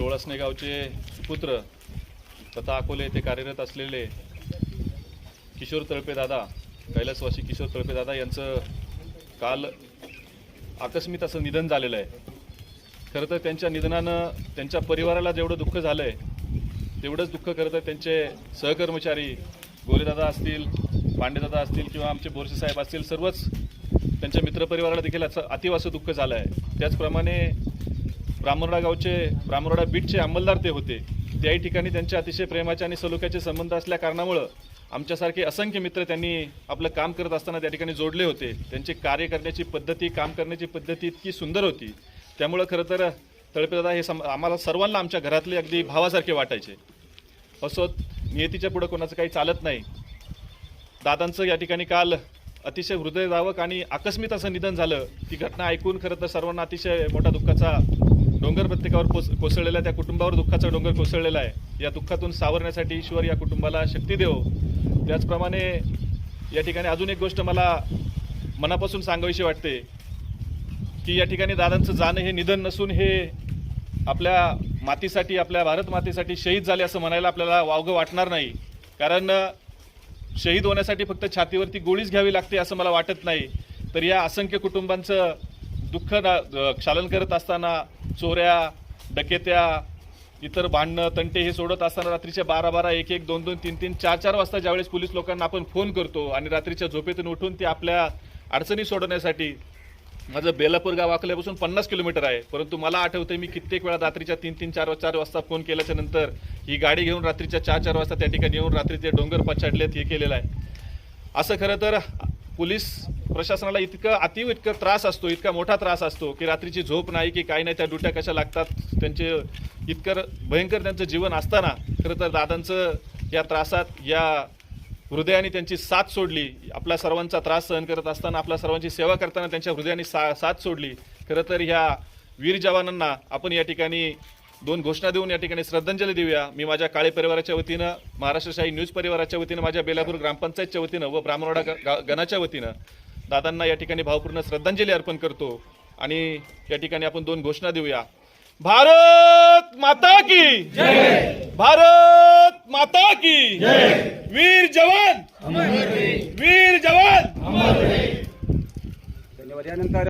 डोळसणे गावचे सुपुत्र तथा अकोले येथे कार्यरत असलेले किशोर तळपे दादा कैलासवासी किशोर तळपे दादा यांचं काल आकस्मित असं निधन झालेलं आहे. खरं तर त्यांच्या निधनानं त्यांच्या परिवाराला जेवढं दुःख झालं आहे तेवढंच दुःख खरं तर त्यांचे सहकर्मचारी गोरेदादा असतील पांडेदादा असतील किंवा आमचे बोरसे साहेब असतील सर्वच त्यांच्या मित्रपरिवाराला देखील असं अतिव असं दुःख झालं आहे त्याचप्रमाणे ब्राह्मणोडा गावचे ब्राह्मणोडा बीटचे अंमलदार ते होते. त्याही ठिकाणी त्यांचे अतिशय प्रेमाचे आणि सलोख्याचे संबंध असल्या कारणामुळं आमच्यासारखे असंख्य मित्र त्यांनी आपलं काम करत असताना त्या ठिकाणी जोडले होते. त्यांचे कार्य करण्याची पद्धती काम करण्याची पद्धती इतकी सुंदर होती. त्यामुळं खरं तर तळपेदादा हे सम आम्हाला सर्वांना आमच्या घरातले अगदी भावासारखे वाटायचे. असोत नियतीच्या पुढं कोणाचं काही चालत नाही. दादांचं या ठिकाणी काल अतिशय हृदयदावक आणि आकस्मिक असं निधन झालं. ती घटना ऐकून खरं तर सर्वांना अतिशय मोठा दुःखाचा डोंगर प्रत्येकावर कोस कोसळलेला आहे, त्या कुटुंबावर दुःखाचा डोंगर कोसळलेला आहे. या दुःखातून सावरण्यासाठी ईश्वर या कुटुंबाला शक्ती देव. त्याचप्रमाणे या ठिकाणी अजून एक गोष्ट मला मनापासून सांगावीशी वाटते की या ठिकाणी दादांचं जाणं हे निधन नसून हे आपल्या मातीसाठी आपल्या भारत मातेसाठी शहीद झाले असं म्हणायला आपल्याला वावगं वाटणार नाही. कारण शहीद होण्यासाठी फक्त छातीवरती गोळीच घ्यावी लागते असं मला वाटत नाही. तर या असंख्य कुटुंबांचं दुःख ना- क्षालन करत असताना चोऱ्या डकेत्या इतर भांडणं तंटे हे सोडत असताना रात्रीच्या बारा बारा एक एक दोन दोन तीन तीन चार चार वाजता ज्यावेळेस पोलीस लोकांना आपण फोन करतो आणि रात्रीच्या झोपेतून उठून ते आपल्या अडचणी सोडवण्यासाठी माझं बेलापूर गाव अकल्यापासून पन्नास किलोमीटर आहे. परंतु मला आठवतं मी कित्येक वेळा रात्रीच्या तीन तीन चार चार वाजता फोन केल्याच्यानंतर ही गाडी घेऊन रात्रीच्या चार चार वाजता त्या ठिकाणी येऊन रात्री ते डोंगर पछाडलेत हे केलेलं आहे. असं खरं तर पोलीस प्रशासनाला इतकं अतिव इतकं त्रास असतो इतका मोठा त्रास असतो की रात्रीची झोप नाही की काही नाही त्या डुट्या कशा लागतात त्यांचे इतकं भयंकर त्यांचं जीवन असताना खरं तर दादांचं या त्रासात या हृदयाने त्यांची साथ सोडली आपल्या सर्वांचा त्रास सहन करत असताना आपल्या सर्वांची सेवा करताना त्यांच्या हृदयाने सा साथ सोडली. खरं तर ह्या वीर जवानांना आपण या ठिकाणी दोन घोषणा देऊन या ठिकाणी श्रद्धांजली देऊया. मी माझ्या काळे परिवाराच्या वतीनं महाराष्ट्रशाही न्यूज परिवाराच्या वतीनं माझ्या बेलापूर ग्रामपंचायतच्या वतीनं व ब्राह्मणवाडा गा- गणाच्या वतीनं दादांना या ठिकाणी भावपूर्ण श्रद्धांजली अर्पण करतो आणि या ठिकाणी आपण दोन घोषणा देऊया. भारत माता की भारत माता की वीर जवान!